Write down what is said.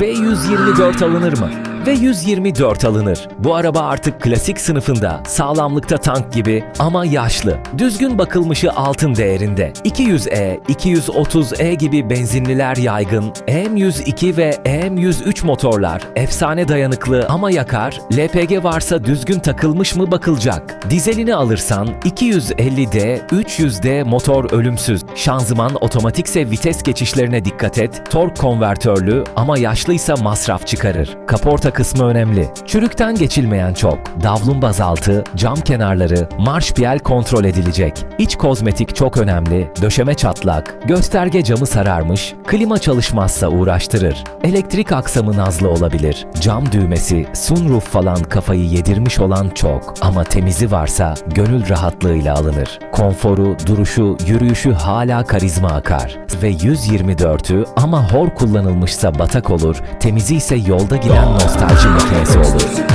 V124 alınır mı? V124 alınır. Bu araba artık klasik sınıfında, sağlamlıkta tank gibi ama yaşlı. Düzgün bakılmışı altın değerinde. 200E, 230E gibi benzinliler yaygın, EM102 ve EM103 motorlar efsane dayanıklı ama yakar, LPG varsa düzgün takılmış mı bakılacak. Dizelini alırsan 250D, 300D motor ölümsüz. Şanzıman otomatikse vites geçişlerine dikkat et, tork konvertörlü ama yaşlıysa masraf çıkarır. Kaporta kısmı önemli. Çürükten geçilmeyen çok. Davlun bazaltı, cam kenarları, marş piyel kontrol edilecek. İç kozmetik çok önemli. Döşeme çatlak, gösterge camı sararmış, klima çalışmazsa uğraştırır. Elektrik aksamı nazlı olabilir. Cam düğmesi, sunroof falan kafayı yedirmiş olan çok. Ama temizi varsa gönül rahatlığıyla alınır. Konforu, duruşu, yürüyüşü hala karizma akar. Ve 124'ü ama hor kullanılmışsa batak olur, temizi ise yolda giden nostalji makinesi olur.